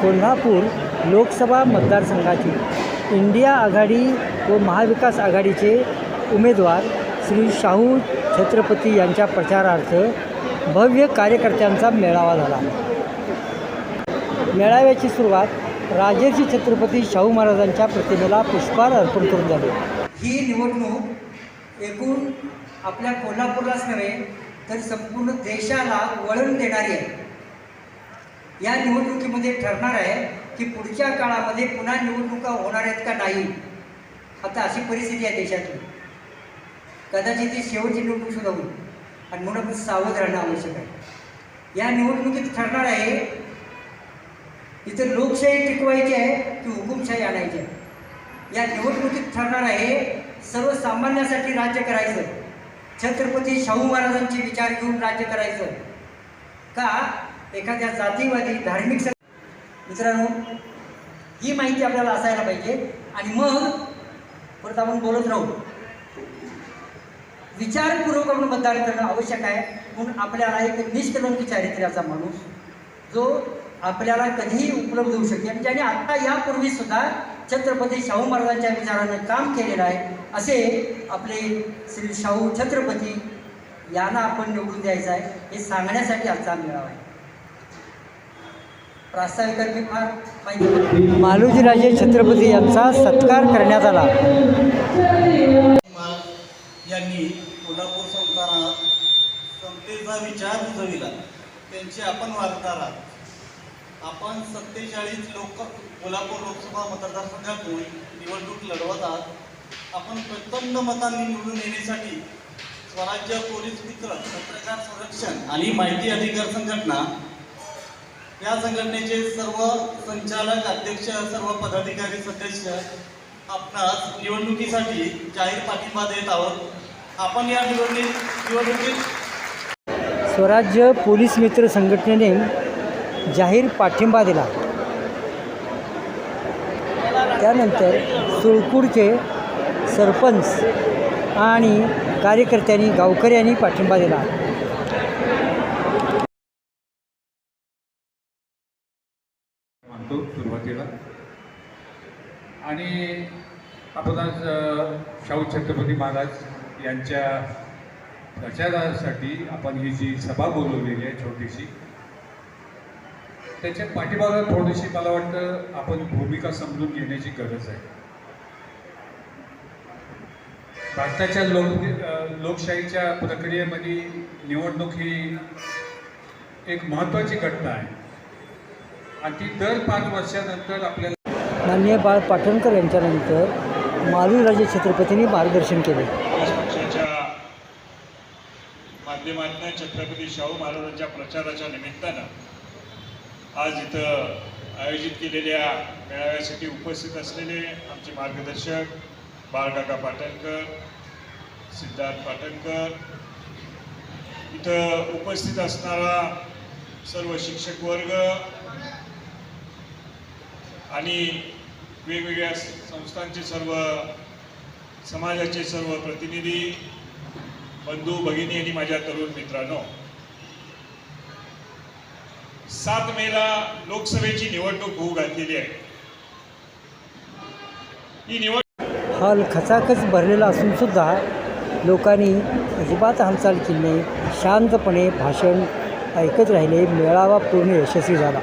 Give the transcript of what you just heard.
कोल्हापूर लोकसभा मतदारसंघाची इंडिया आघाडी व महाविकास आघाडीचे उमेदवार श्री शाहू छत्रपती यांच्या प्रचारार्थ भव्य कार्यकर्त्यांचा मेळावा झाला. मेळाव्याची सुरुवात राजर्षी छत्रपती शाहू महाराजांच्या प्रतिमेला पुष्पहार अर्पण करून झाली. ही निवडणूक एकूण आपल्या कोल्हापूरलाच नव्हे तर संपूर्ण देशाला वळण देणारी आहे. या निवडणुकीमध्ये ठरणार आहे की पुढच्या काळामध्ये पुन्हा निवडणुका होणार आहेत का नाही? आता अशी परिस्थिती आहे देशातली. कदाचित ती शेवटची निवडणूक सुद्धा होईल. आणि म्हणून आपण सावध राहणं आवश्यक आहे. या निवडणुकीत ठरणार आहे इथं लोकशाही टिकवायची आहे की हुकुमशाही आणायची आहे. या निवडणुकीत ठरणार आहे सर्वसामान्यासाठी राज्य करायचं. छत्रपती शाहू महाराजांचे विचार घेऊन राज्य करायचं. का? एखाद्या जातीवादी धार्मिक मित्रांनो ही माहिती आपल्याला असायला पाहिजे. आणि मग परत आपण बोलत राहू. विचारपूर्वक आपण मतदान करणं आवश्यक आहे. म्हणून आपल्याला एक निष्कलंकी चारित्र्याचा माणूस जो आपल्याला कधीही उपलब्ध होऊ शकेल. म्हणजे आणि ज्याने आत्ता यापूर्वी सुद्धा छत्रपती शाहू महाराजांच्या विचारानं काम केलेलं आहे. असे आपले श्री शाहू छत्रपती यांना आपण निवडून द्यायचं आहे. हे सांगण्यासाठी आजचा मेळावा आहे. मालोजीराजे छत्रपती यांचा सत्कार करण्यात आला. यांनी कोल्हापूर संस्थानात समतेचा विचार रुजविला. त्यांचे आपण वारसदार आपण सत्तेचाळीस लोक कोल्हापूर लोकसभा मतदारसंघातून निवडणूक लढवत आहात. आपण प्रचंड मतांनी निवडून येण्यासाठी स्वराज्य पोलीस मित्र पत्रकार संरक्षण आणि माहिती अधिकार संघटना या संघटनेचे सर्व संचालक अध्यक्ष सर्व पदाधिकारी सदस्य आपणास निवडणुकीसाठी जाहीर पाठिंबा देत आहोत. आपण या निवडणुकीत निवडणुकीत स्वराज्य पोलीस मित्र संघटनेने जाहीर पाठिंबा दिला. त्यानंतर सुळकूडचे सरपंच आणि कार्यकर्त्यांनी गावकऱ्यांनी पाठिंबा दिला. म्हणतो सुरुवातीला. आणि आपण आज शाहू छत्रपती महाराज यांच्या प्रचारासाठी आपण ही जी सभा बोलवलेली आहे छोटीशी त्याच्या पाठीमागं थोडीशी मला वाटतं आपण भूमिका समजून घेण्याची गरज आहे. भारताच्या लोक लोकशाहीच्या प्रक्रियेमध्ये निवडणूक ही एक महत्त्वाची घटना आहे. आणि ती दर पाच वर्षानंतर आपल्याला मान्य बाळ पाटणकर यांच्यानंतर मालूराजे छत्रपतींनी मार्गदर्शन केले. पक्षाच्या माध्यमातून छत्रपती शाहू महाराजांच्या प्रचाराच्या निमित्तानं आज इथं आयोजित केलेल्या मेळाव्यासाठी उपस्थित असलेले आमचे मार्गदर्शक बाळकाका पाटणकर सिद्धार्थ पाटणकर इथं उपस्थित असणारा सर्व शिक्षक वर्ग आणि वेगवेगळ्या संस्थांचे सर्व समाजाचे सर्व प्रतिनिधी बंधू भगिनी आणि माझ्या तरुण मित्रांनो सात मेला लोकसभेची निवडणूक होऊ घातलेली आहे. ही निवड हॉल खचाखच भरलेला असून सुद्धा लोकांनी अजिबात हालचाल केली शांतपणे भाषण ऐकत राहिले. मेळावा पूर्ण यशस्वी झाला.